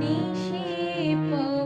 নিশিপ।